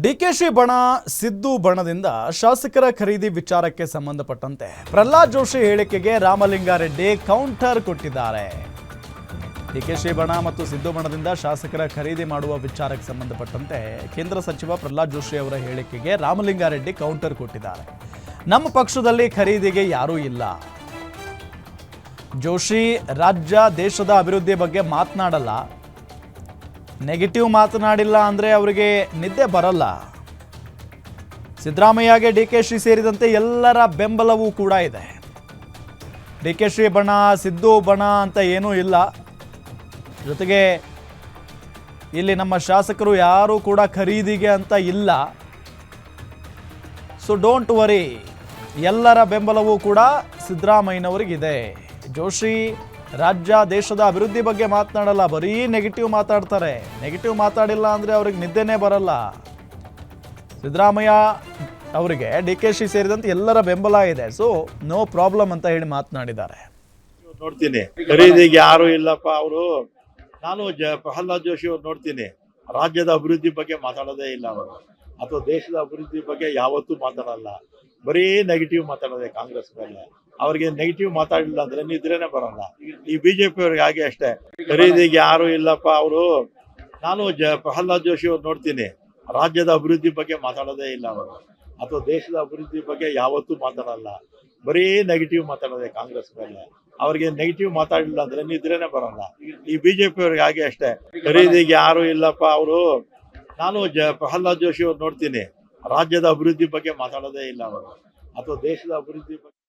ಡಿಕೆಶಿ ಬಣ ಸಿದ್ದು ಬಣದಿಂದ ಶಾಸಕರ ಖರೀದಿ ವಿಚಾರಕ್ಕೆ ಸಂಬಂಧಪಟ್ಟಂತೆ ಪ್ರಹ್ಲಾದ್ ಜೋಶಿ ಹೇಳಿಕೆಗೆ ರಾಮಲಿಂಗಾರೆಡ್ಡಿ ಕೌಂಟರ್ ಕೊಟ್ಟಿದ್ದಾರೆ. ಡಿಕೆಶಿ ಬಣ ಮತ್ತು ಸಿದ್ದು ಬಣದಿಂದ ಶಾಸಕರ ಖರೀದಿ ಮಾಡುವ ವಿಚಾರಕ್ಕೆ ಸಂಬಂಧಪಟ್ಟಂತೆ ಕೇಂದ್ರ ಸಚಿವ ಪ್ರಹ್ಲಾದ್ ಜೋಶಿ ಅವರ ಹೇಳಿಕೆಗೆ ರಾಮಲಿಂಗಾರೆಡ್ಡಿ ಕೌಂಟರ್ ಕೊಟ್ಟಿದ್ದಾರೆ. ನಮ್ಮ ಪಕ್ಷದಲ್ಲಿ ಖರೀದಿಗೆ ಯಾರೂ ಇಲ್ಲ. ಜೋಶಿ ರಾಜ್ಯ ದೇಶದ ಅಭಿವೃದ್ಧಿ ಬಗ್ಗೆ ಮಾತನಾಡಲ್ಲ. ನೆಗೆಟಿವ್ ಮಾತನಾಡಿಲ್ಲ ಅಂದರೆ ಅವರಿಗೆ ನಿದ್ದೆ ಬರಲ್ಲ. ಸಿದ್ದರಾಮಯ್ಯಗೆ ಡಿ ಕೆ ಶ್ರೀ ಸೇರಿದಂತೆ ಎಲ್ಲರ ಬೆಂಬಲವೂ ಕೂಡ ಇದೆ. ಡಿ ಕೆ ಶ್ರೀ ಬಣ, ಸಿದ್ದು ಬಣ ಅಂತ ಏನೂ ಇಲ್ಲ. ಜೊತೆಗೆ ಇಲ್ಲಿ ನಮ್ಮ ಶಾಸಕರು ಯಾರೂ ಕೂಡ ಖರೀದಿಗೆ ಅಂತ ಇಲ್ಲ. ಸೊ ಡೋಂಟ್ ವರಿ ಎಲ್ಲರ ಬೆಂಬಲವೂ ಕೂಡ ಸಿದ್ದರಾಮಯ್ಯನವರಿಗಿದೆ. ಜೋಶಿ ರಾಜ್ಯ, ದೇಶದ ಅಭಿವೃದ್ಧಿ ಬಗ್ಗೆ ಮಾತನಾಡಲ್ಲ. ಬರೀ ನೆಗೆಟಿವ್ ಮಾತಾಡ್ತಾರೆ. ನೆಗೆಟಿವ್ ಮಾತಾಡಿಲ್ಲ ಅಂದರೆ ಅವ್ರಿಗೆ ನಿದ್ದೆನೇ ಬರಲ್ಲ. ಸಿದ್ದರಾಮಯ್ಯ ಅವರಿಗೆ ಡಿ ಕೆ ಶಿ ಸೇರಿದಂತೆ ಎಲ್ಲರ ಬೆಂಬಲ ಇದೆ. ಸೊ ನೋ ಪ್ರಾಬ್ಲಮ್ ಅಂತ ಹೇಳಿ ಮಾತನಾಡಿದ್ದಾರೆ. ನೋಡ್ತೀನಿ. ಖರೀದಿಗೆ ಯಾರು ಇಲ್ಲಪ್ಪ ಅವರು. ನಾನು ಪ್ರಹ್ಲಾದ್ ಜೋಶಿ ಅವ್ರು ನೋಡ್ತೀನಿ. ರಾಜ್ಯದ ಅಭಿವೃದ್ಧಿ ಬಗ್ಗೆ ಮಾತಾಡೋದೇ ಇಲ್ಲ ಅವರು. ಅಥವಾ ದೇಶದ ಅಭಿವೃದ್ಧಿ ಬಗ್ಗೆ ಯಾವತ್ತೂ ಮಾತಾಡಲ್ಲ. ಬರೀ ನೆಗೆಟಿವ್ ಮಾತಾಡೋದೆ ಕಾಂಗ್ರೆಸ್ ಮೇಲೆ. ಅವ್ರಿಗೆ ನೆಗೆಟಿವ್ ಮಾತಾಡಿಲ್ಲ ಅಂದ್ರೆ ನಿದ್ರೇನೆ ಬರಲ್ಲ. ಈ ಬಿಜೆಪಿ ಅವ್ರಿಗೆ ಹಾಗೆ ಅಷ್ಟೇ. ಖರೀದಿಗೆ ಯಾರು ಇಲ್ಲಪ್ಪ ಅವರು. ನಾನು ಜ ಪ್ರಹ್ಲಾದ್ ಜೋಶಿ ಅವ್ರು ನೋಡ್ತೀನಿ. ರಾಜ್ಯದ ಅಭಿವೃದ್ಧಿ ಬಗ್ಗೆ ಮಾತಾಡೋದೇ ಇಲ್ಲ ಅವರು. ಅಥವಾ ದೇಶದ ಅಭಿವೃದ್ಧಿ ಬಗ್ಗೆ ಯಾವತ್ತೂ ಮಾತಾಡಲ್ಲ. ಬರೀ ನೆಗೆಟಿವ್ ಮಾತಾಡೋದೆ ಕಾಂಗ್ರೆಸ್ ಮೇಲೆ. ಅವ್ರಿಗೆ ನೆಗೆಟಿವ್ ಮಾತಾಡಿಲ್ಲ ಅಂದ್ರೆ ನಿದ್ರೇನೆ ಬರಲ್ಲ. ಈ ಬಿಜೆಪಿ ಅವ್ರಿಗೆ ಹಾಗೆ ಅಷ್ಟೇ. ಖರೀದಿಗೆ ಯಾರು ಇಲ್ಲಪ್ಪ ಅವರು. ನಾನು ಜ ಪ್ರಹ್ಲಾದ್ ಜೋಶಿ ಅವ್ರು ನೋಡ್ತೀನಿ. ರಾಜ್ಯದ ಅಭಿವೃದ್ಧಿ ಬಗ್ಗೆ ಮಾತಾಡೋದೇ ಇಲ್ಲ ಅವರು. ಅಥವಾ ದೇಶದ ಅಭಿವೃದ್ಧಿ ಬಗ್ಗೆ